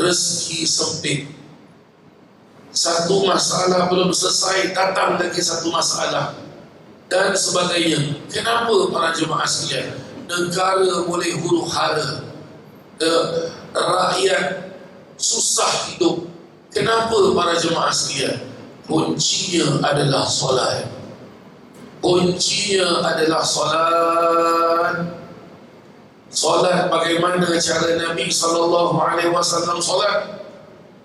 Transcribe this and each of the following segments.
rezeki sempit. Satu masalah belum selesai datang lagi satu masalah. Dan sebagainya. Kenapa para jemaah sekalian? Negara boleh huru hara. Rakyat susah hidup. Kenapa para jemaah sekalian? Kuncinya adalah solat. Kuncinya adalah solat solat bagaimana cara Nabi sallallahu alaihi wasallam solat?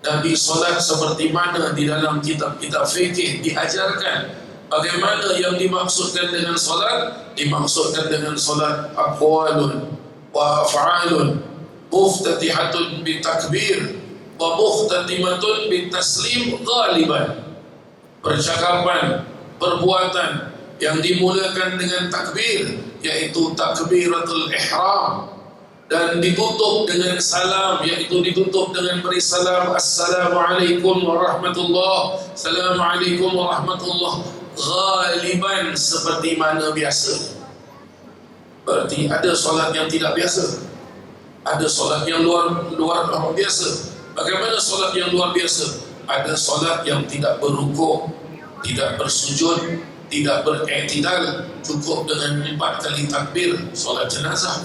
Nabi solat seperti mana di dalam kitab-kitab fikih diajarkan? Bagaimana yang dimaksudkan dengan solat? Dimaksudkan dengan solat aqwalun wa af'alun muftatihatun bitakbir wa muhtatimatun bitaslim ghaliban. Percakapan perbuatan yang dimulakan dengan takbir yaitu takbiratul ihram dan ditutup dengan salam iaitu ditutup dengan beri salam assalamualaikum warahmatullah assalamualaikum warahmatullah. Ghaliban seperti mana biasa. Berarti ada solat yang tidak biasa. Ada solat yang luar luar biasa. Bagaimana solat yang luar biasa? Ada solat yang tidak berukuk tidak bersujud tidak beriktidal cukup dengan empat kali takbir solat jenazah.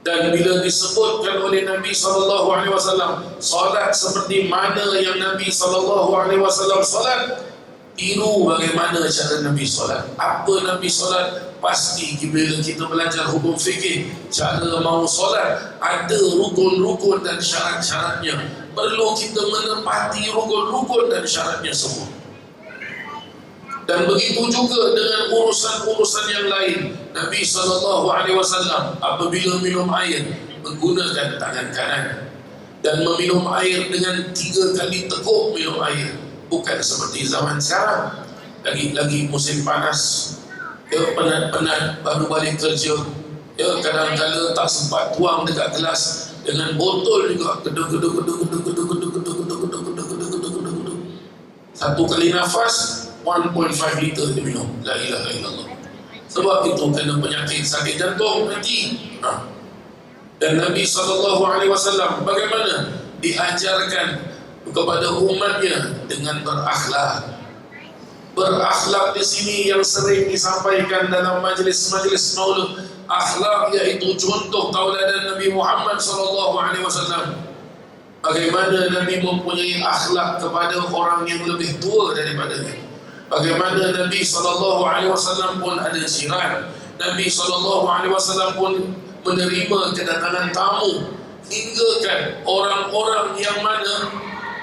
Dan bila disebutkan oleh Nabi sallallahu alaihi wasallam solat seperti mana yang Nabi sallallahu alaihi wasallam solat? Tiru bagaimana cara Nabi solat. Apa Nabi solat? Pasti bila kita belajar hukum fikih cara mau solat ada rukun-rukun dan syarat-syaratnya. Perlu kita menepati rukun-rukun dan syaratnya semua dan begitu juga dengan urusan-urusan yang lain Nabi SAW apabila minum air menggunakan tangan kanan dan meminum air dengan tiga kali tekuk minum air bukan seperti zaman sekarang lagi-lagi musim panas ya penat-penat baru balik kerja ya kadang-kadang tak sempat tuang dekat gelas dengan botol juga nafas 1.5 liter dia minum. La ilaha illallah. Sebab itu kena penyakit sakit jantung mati ha. dan Nabi SAW bagaimana? Diajarkan kepada umatnya dengan berakhlak. Berakhlak di sini yang sering disampaikan dalam majlis-majlis maulud. Akhlak iaitu contoh tauladan Nabi Muhammad sallallahu alaihi wasallam. Bagaimana Nabi mempunyai akhlak kepada orang yang lebih tua daripadanya Bagaimana Nabi sallallahu alaihi wasallam pun ada jiran. Nabi sallallahu alaihi wasallam pun menerima kedatangan tamu hingga kan orang-orang yang mana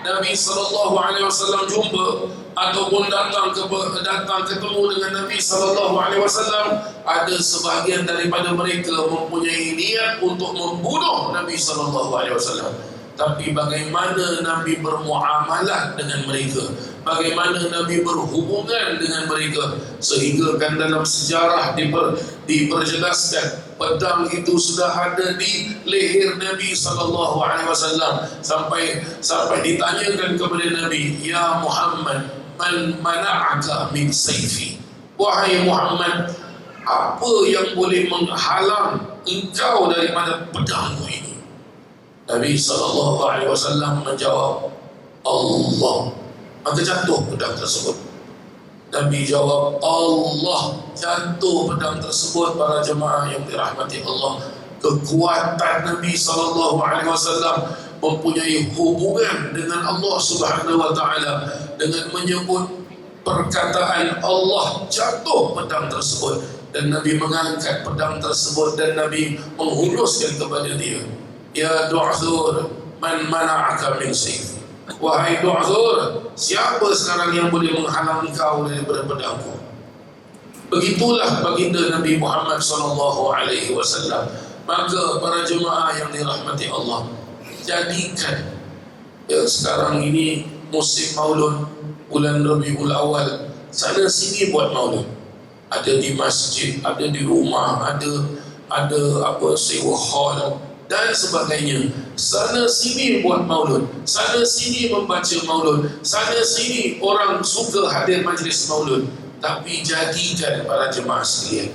Nabi sallallahu alaihi wasallam jumpa ataupun datang ke datang ketemu dengan Nabi sallallahu alaihi wasallam ada sebahagian daripada mereka mempunyai niat untuk membunuh Nabi sallallahu alaihi wasallam tapi bagaimana Nabi bermuamalah dengan mereka? Bagaimana Nabi berhubungan dengan mereka? Sehingga kan dalam sejarah diper, diperjelaskan pedang itu sudah ada di leher Nabi wasallam. Sampai sampai ditanyakan kepada Nabi ya Muhammad man mana'aka min sayfi? Wahai Muhammad apa yang boleh menghalang engkau daripada pedangmu ini Nabi sallallahu alaihi wasallam menjawab Allah. Maka jatuh pedang tersebut. Nabi jawab Allah. Jatuh pedang tersebut para jemaah yang dirahmati Allah. Kekuatan Nabi sallallahu alaihi wasallam mempunyai hubungan dengan Allah Subhanahu wa taala dengan menyebut perkataan Allah. Jatuh pedang tersebut. Dan Nabi mengangkat pedang tersebut dan Nabi menghunuskan kepada dia Ya Du'zur Man mana'aka min sayf Wahai Du'zur Siapa sekarang yang boleh menghalang kau daripada pedangku Begitulah baginda Nabi Muhammad sallallahu alaihi wasallam. Maka para jemaah yang dirahmati Allah, jadikan ya sekarang ini musim Maulud bulan Rabiul Awal, sana sini buat Maulud. Ada di masjid, ada di rumah, ada ada apa sewa hall, dan sebagainya. Sana sini buat maulud. Sana sini membaca maulud. Sana sini orang suka hadir majlis maulud. Tapi jadikan para jemaah sekalian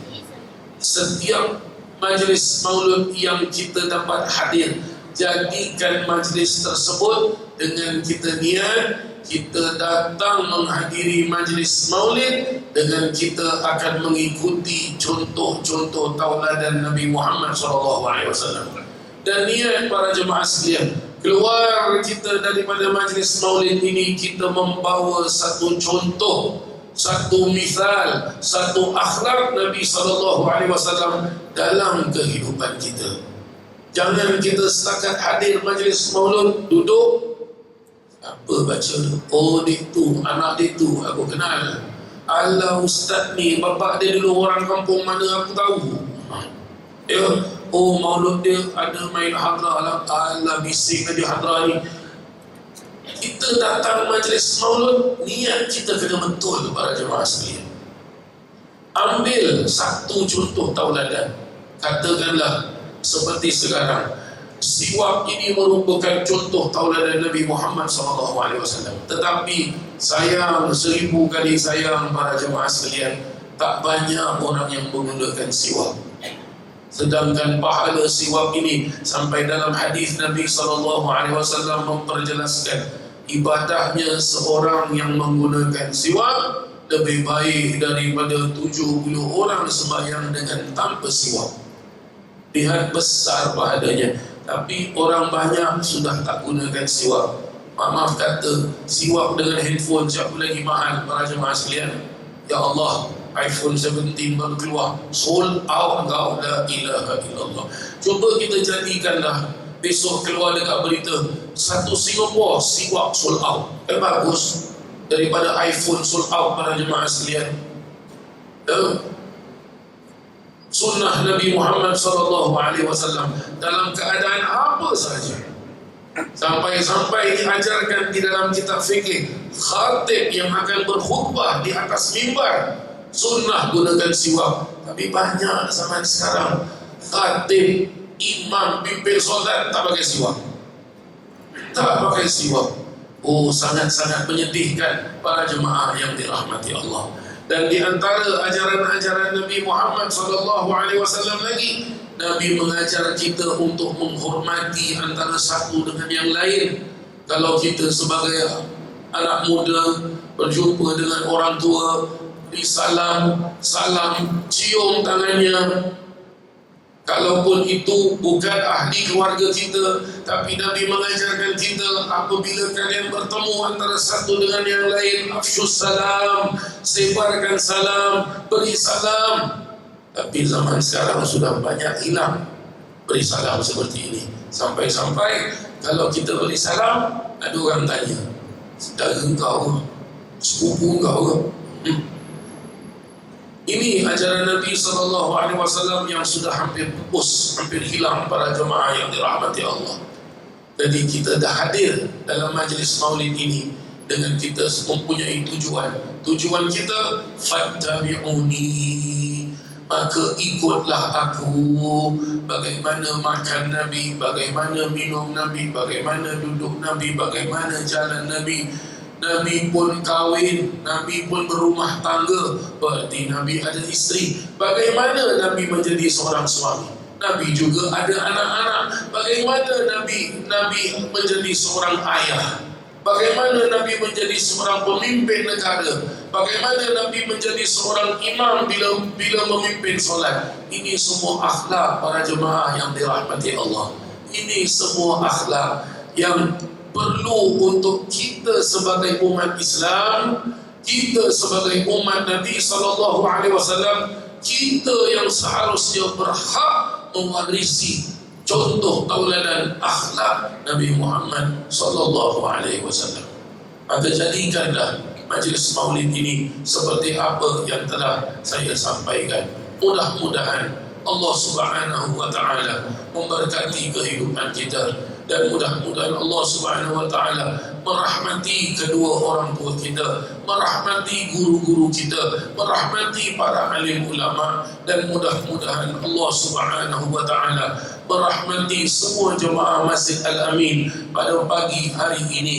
setiap majlis maulud yang kita dapat hadir jadikan majlis tersebut dengan kita niat kita datang menghadiri majlis maulid dengan kita akan mengikuti contoh-contoh tauladan Nabi Muhammad SAW dan niat para jemaah sekalian keluar kita daripada majlis maulid ini kita membawa satu contoh satu misal satu akhlak Nabi SAW dalam kehidupan kita. Jangan kita setakat hadir majlis maulid duduk. Apa baca oh dia tu anak dia tu aku kenal. Allah ustaz ni bapak dia dulu orang kampung mana aku tahu. Ya oh maulud dia ada main hadrah lah Allah bising di hadrah ni kita datang majlis maulud niat kita kena betul para jemaah sekalian ambil satu contoh tauladan katakanlah seperti sekarang siwak ini merupakan contoh tauladan Nabi Muhammad SAW. Tetapi sayang seribu kali sayang para jemaah sekalian, tak banyak orang yang menggunakan siwak. Sedangkan pahala siwak ini sampai dalam hadis Nabi SAW memperjelaskan ibadahnya seorang yang menggunakan siwak lebih baik daripada 70 orang sembahyang dengan tanpa siwak. Lihat besar pahalanya. Tapi orang banyak sudah tak gunakan siwak. Maaf kata, siwak dengan handphone siapa lagi mahal para jemaah sekalian. Ya Allah, iPhone 17 baru keluar. Sold out kau la ilaha illallah. Cuba kita jadikanlah besok keluar dekat berita satu Singapore siwak sold out. Eh bagus daripada iPhone sold out para jemaah sekalian. Eh, sunnah Nabi Muhammad sallallahu alaihi wasallam dalam keadaan apa saja sampai-sampai diajarkan di dalam kitab fikih khatib yang akan berkhutbah di atas mimbar sunnah gunakan siwak. Tapi banyak zaman sekarang khatib imam pimpin solat tak pakai siwak. Tak pakai siwak. Oh sangat-sangat menyedihkan para jemaah yang dirahmati Allah. Dan di antara ajaran-ajaran Nabi Muhammad sallallahu alaihi wasallam lagi Nabi mengajar kita untuk menghormati antara satu dengan yang lain. Kalau kita sebagai anak muda berjumpa dengan orang tua beri salam salam cium tangannya. Kalaupun itu bukan ahli keluarga kita Tapi Nabi mengajarkan kita Apabila kalian bertemu antara satu dengan yang lain Afsyus salam Sebarkan salam Beri salam. Tapi zaman sekarang sudah banyak hilang Beri salam seperti ini. Sampai-sampai Kalau kita beri salam Ada orang tanya Sedara kau Sepupu kau? Hmm. Ini ajaran Nabi sallallahu alaihi wasallam yang sudah hampir pupus, hampir hilang para jemaah yang dirahmati Allah. Jadi kita dah hadir dalam majlis Maulid ini dengan kita mempunyai tujuan. Tujuan kita fattabi'uni. Maka ikutlah aku Bagaimana makan Nabi Bagaimana minum Nabi Bagaimana duduk Nabi Bagaimana jalan Nabi Nabi pun kahwin, Nabi pun berumah tangga. Berarti Nabi ada isteri. Bagaimana Nabi menjadi seorang suami? Nabi juga ada anak-anak. Bagaimana Nabi Nabi menjadi seorang ayah? Bagaimana Nabi menjadi seorang pemimpin negara? Bagaimana Nabi menjadi seorang imam bila bila memimpin solat? Ini semua akhlak para jemaah yang dirahmati Allah. Ini semua akhlak yang perlu untuk kita sebagai umat Islam kita sebagai umat Nabi sallallahu alaihi wasallam kita yang seharusnya berhak mewarisi contoh tauladan akhlak Nabi Muhammad sallallahu alaihi wasallam. Maka jadikanlah majlis maulid ini seperti apa yang telah saya sampaikan. Mudah-mudahan Allah Subhanahu wa taala memberkati kehidupan kita dan mudah-mudahan Allah Subhanahu wa taala merahmati kedua orang tua kita, merahmati guru-guru kita, merahmati para alim ulama dan mudah-mudahan Allah Subhanahu wa taala merahmati semua jemaah Masjid Al-Amin pada pagi hari ini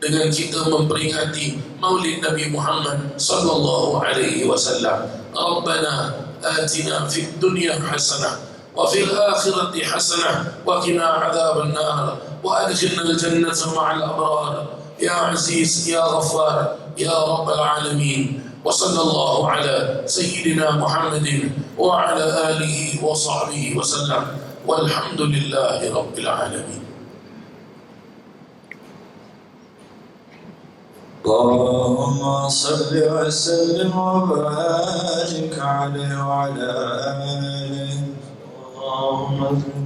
dengan kita memperingati Maulid Nabi Muhammad sallallahu alaihi wasallam. Rabbana atina fid dunya hasanah وفي الآخرة حسنة وقنا عذاب النار وأدخلنا الجنة مع الأبرار. يا عزيز يا غفار يا رب العالمين. وصلى الله على سيدنا محمد وعلى آله وصحبه وسلم. والحمد لله رب العالمين. اللهم صل وسلم وبارك عليه وعلى آله اللهم